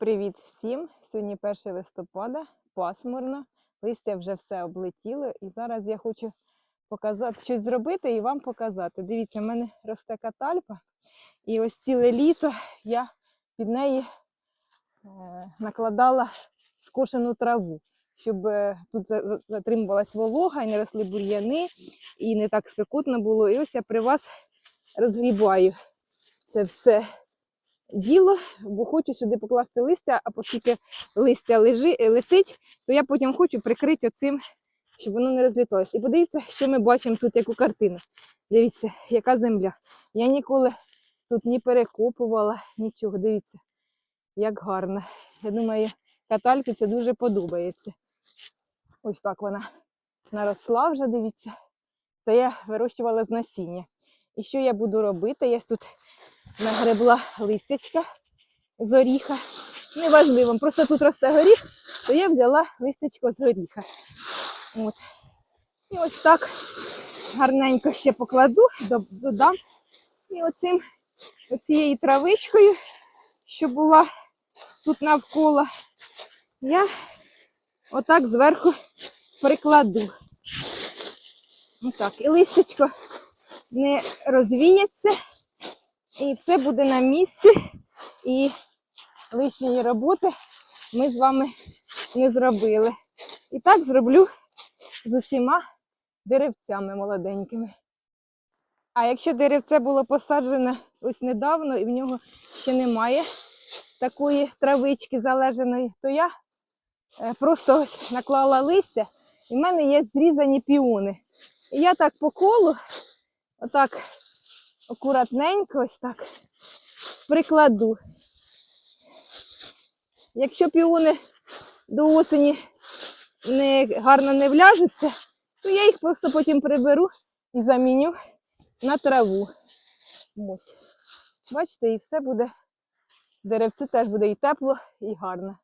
Привіт всім! Сьогодні 1 листопада, пасмурно, листя вже все облетіло. І зараз я хочу показати, щось зробити і вам показати. Дивіться, в мене росте катальпа, і ось ціле літо я під неї е, накладала скошену траву, щоб е, тут за- за- затримувалась волога і не росли бур'яни, і не так спекотно було. І ось я при вас розгрібаю це все діло, бо хочу сюди покласти листя, а оскільки листя лежи, е, летить, то я потім хочу прикрити оцим, щоб воно не розліталося. І подивіться, що ми бачимо тут, яку картину. Дивіться, яка земля. Я ніколи тут ні перекопувала, нічого. Дивіться, як гарно. Я думаю, катальці це дуже подобається. Ось так вона наросла вже, дивіться. Це я вирощувала з насіння. І що я буду робити? Я тут нагребла листячка з горіха. Неважливо, просто тут росте горіх, то я взяла листячко з горіха. От. І ось так гарненько ще покладу, додам. І оцим, оцією травичкою, що була тут навколо, я отак зверху прикладу. Отак. І листячко не розвіється, і все буде на місці. І лишньої роботи ми з вами не зробили. І так зроблю з усіма деревцями молоденькими. А якщо деревце було посаджене ось недавно, і в нього ще немає такої травички залежаної, то я е, просто ось наклала листя, і в мене є зрізані піони. І я так по колу, отак акуратненько, ось так прикладу. Якщо піони до осені не, гарно не вляжуться, то я їх просто потім приберу і заміню на траву. Ось. Бачите, і все буде, деревце теж буде і тепло, і гарно.